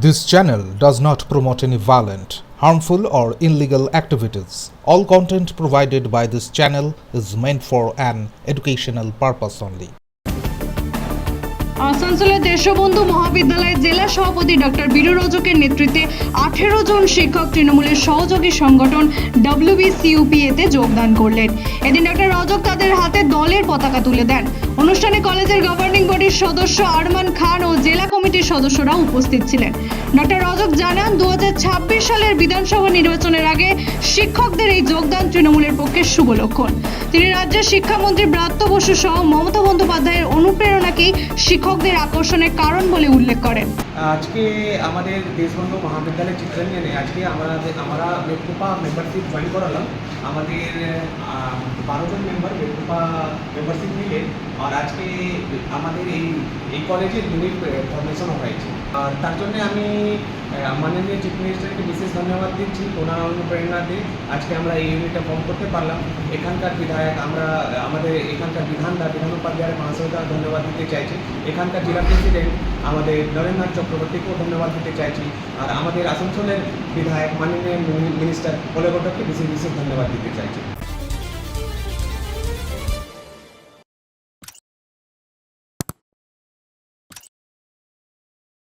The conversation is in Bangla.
This channel does not promote any violent, harmful, or illegal activities. All content provided by this channel is meant for an educational purpose only. আসানসোলের দেশবন্ধু মহাবিদ্যালয়ের জেলা সভাপতি ডক্টর বীরু রজকের নেতৃত্বে আঠেরো জন শিক্ষক তৃণমূলের সহযোগী সংগঠন ডব্লিউবিসিউপিএতে যোগদান করলেন এদিন ডক্টর রজক তাদের হাতে দলের পতাকা তুলে দেন অনুষ্ঠানে কলেজের গভর্নিং বডির সদস্য আরমান খান কমিটির সদস্যরা উপস্থিত ছিলেন। ডক্টর রজক জানান দু সালের বিধানসভা নির্বাচনের আগে শিক্ষকদের এই যোগদান তৃণমূলের পক্ষে শুভ লক্ষণ। তিনি রাজ্যের শিক্ষামন্ত্রী ব্রাত্য বসু সহ মমতা বন্দ্যোপাধ্যায়ের অনুপ্রেরণাকেই শিক্ষকদের আকর্ষণের কারণ বলে উল্লেখ করেন। আজকে আমাদের দেশবন্ধু মহাবিদ্যালয় চিত্রাঙ্গনে আজকে আমরা আমরা বেকুপা মেম্বারশিপ জয়েন করালাম। আমাদের আহ, বারো জন মেম্বার বেকুপা মেম্বারশিপ মিলে আর আজকে আমাদের এই এই কলেজের ইউনিট ফর্মেশন হয়েছে। আর তার জন্য আমি মাননীয় চিফ মিনিস্টারকে বিশেষ ধন্যবাদ দিচ্ছি। ওনার অনুপ্রেরণাতে আজকে আমরা এই ইউনিটটা ফর্ম করতে পারলাম। এখানকার বিধায়ক আমরা, আমাদের এখানকার বিধানদা বিধান উপাধ্যায়ের মহাশয়কে ধন্যবাদ দিতে চাইছি। এখানকার জেলা প্রেসিডেন্ট আমাদের নরেন্দ্রনাথ চক্রবর্তীকেও ধন্যবাদ দিতে চাইছি। আর আমাদের আসানসোলের বিধায়ক, মাননীয় মিনিস্টার কলেগোটকে বিশেষ বিশেষ ধন্যবাদ দিতে চাইছি।